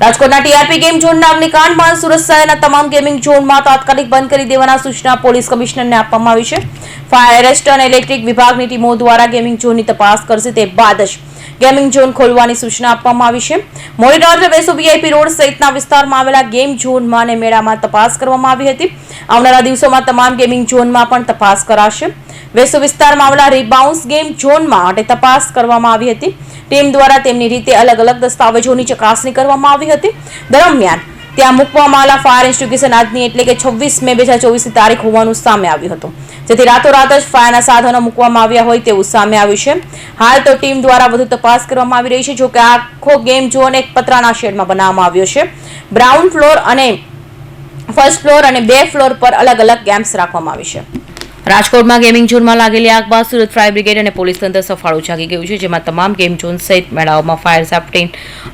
રાજકોટના TRP game ઝોનના અગ્નિકાંડ બાદ સુરત શહેરના તમામ ગેમિંગ ઝોનમાં તાત્કાલિક બંધ કરી દેવાના સૂચના પોલીસ કમિશનરને આપવામાં આવી છે. ફાયર એરેસ્ટ અને ઇલેક્ટ્રિક વિભાગની ટીમો દ્વારા ગેમિંગ ઝોનની તપાસ કરશે તે બાદ જ ગેમિંગ ઝોન ખોલવાની સૂચના આપવામાં આવી છે. મોડી રાત્રે વેસુ વીઆઈપી રોડ સહિતના વિસ્તારમાં આવેલા ગેમ ઝોનમાં અને મેળામાં તપાસ કરવામાં આવી હતી. આવનારા દિવસોમાં તમામ ગેમિંગ ઝોનમાં પણ તપાસ કરાશે. વેસુ વિસ્તારમાં આવેલા રીબાઉન્સ ગેમ ઝોનમાં માટે તપાસ કરવામાં આવી હતી. ટીમ દ્વારા તેમની રીતે અલગ અલગ દસ્તાવેજોની ચકાસણી કરવામાં આવી હતી. દરમિયાન ત્યાં મૂકવામાં આવેલા ફાયર ઇન્સ્ટિટ્યુશન આજની એટલે કે છવ્વીસ મે બે હજાર ચોવીસની તારીખ હોવાનું સામે આવ્યું હતું. જેથી રાતોરાત જ ફાયરના સાધનો મૂકવામાં આવ્યા હોય તેવું સામે આવ્યું છે. હાલ તો ટીમ દ્વારા વધુ તપાસ કરવામાં આવી રહી છે, જો કે આખો ગેમ ઝોન એક પતરાના શેડમાં બનાવવામાં આવ્યો છે. બ્રાઉન ફ્લોર અને ફર્સ્ટ ફ્લોર અને બે ફ્લોર પર અલગ અલગ ગેમ્સ રાખવામાં આવી છે. રાજકોટમાં ગેમિંગ ઝોનમાં લાગેલી આગ બાદ સુરત ફાયર બ્રિગેડ અને પોલીસ તંત્ર સફાળું જાગી ગયું છે, જેમાં તમામ ગેમ ઝોન સહિત મેળાઓમાં ફાયર સેફ્ટી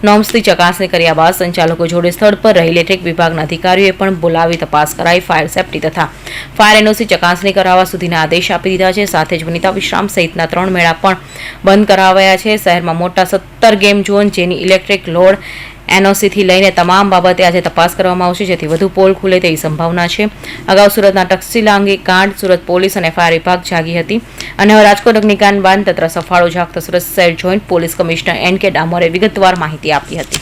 નોર્મ્સની ચકાસણી કર્યા બાદ સંચાલકો જોડે સ્થળ પર રહી ઇલેક્ટ્રિક વિભાગના અધિકારીઓએ પણ બોલાવી તપાસ કરાઈ ફાયર સેફટી તથા ફાયર એનઓસી ચકાસણી કરાવવા સુધીના આદેશ આપી દીધા છે. સાથે જ વનિતા વિશ્રામ સહિતના ત્રણ મેળા પણ બંધ કરાવાયા છે. શહેરમાં મોટા સત્તર ગેમ ઝોન જેની ઇલેક્ટ્રિક લોડ એનઓસીથી લઈને તમામ બાબતે આજે તપાસ કરવામાં આવશે. જેથી વધુ પોલ ખુલે તેવી સંભાવના છે. અગાઉ સુરતના ટક્સીલા અંગે કાંડ સુરત પોલીસ અને ફાયર વિભાગ જાગી હતી. અને રાજકોટ અગ્નિકાંડ બાદ તંત્ર સફાળો જાગતા સુરત શહેર જોઈન્ટ પોલીસ કમિશનર એન કે ડામોરે વિગતવાર માહિતી આપી હતી.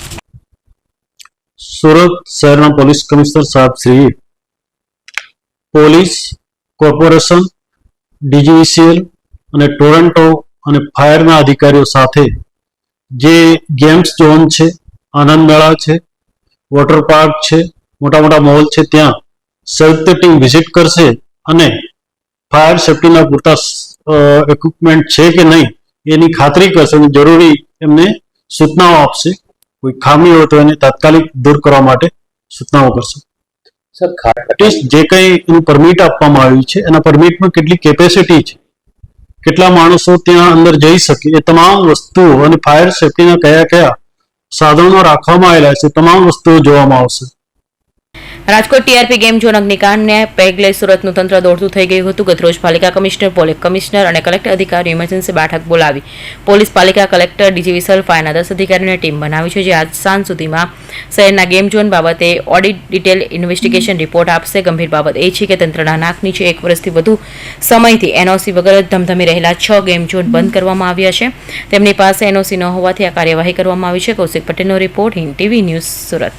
સુરત શહેરના પોલીસ કમિશનર સાહેબ પોલીસ કોર્પોરેશન ડીજીવીસીએલ અને ટોરન્ટો અને ફાયરના અધિકારીઓ સાથે જે ગેમ્સ ઝોન છે આનંદ મેળા છે, વોટર પાર્ક છે, મોટા મોટા મોલ છે, ત્યાં સંયુક્ત ટીમ વિઝિટ કરશે અને ફાયર સેફટીના પૂરતા ઇક્વિપમેન્ટ છે કે નહીં એની ખાતરી કરશે અને જરૂરી એમને સૂચનાઓ આપશે. કોઈ ખામી હોય તો એને તાત્કાલિક દૂર કરવા માટે સૂચનાઓ કરશે. સર જે કંઈ એનું પરમિટ આપવામાં આવ્યું છે એના પરમિટમાં કેટલી કેપેસિટી છે. કેટલા માણસો ત્યાં અંદર જઈ શકે એ તમામ વસ્તુઓ અને ફાયર સેફટીના કયા કયા સાધનો રાખવામાં આવેલા છે તમામ વસ્તુઓ જોવામાં આવશે. રાજકોટ ટીઆરપી ગેમ ઝોન અગ્નિકાંડને પેગલે સુરતનું તંત્ર દોડતું થઈ ગયું હતું. ગતરોજ પાલિકા કમિશનર, પોલીસ કમિશનર અને કલેક્ટર અધિકારીઓ ઇમરજન્સી બેઠક બોલાવી. પોલીસ પાલિકા કલેક્ટર, ડીજી વિસલ ફાયરના દસ અધિકારીઓની ટીમ બનાવી છે, જે આજ સાંજ સુધીમાં શહેરના ગેમ ઝોન બાબતે ઓડિટ ડિટેલ ઇન્વેસ્ટિગેશન રિપોર્ટ આપશે. ગંભીર બાબત એ છે કે તંત્રના નાક નીચે એક વર્ષથી વધુ સમયથી એનઓસી વગર ધમધમી રહેલા છ ગેમ ઝોન બંધ કરવામાં આવ્યા છે. તેમની પાસે એનઓસી ન હોવાથી આ કાર્યવાહી કરવામાં આવી છે. કૌશિક પટેલનો report Hind TV news Surat.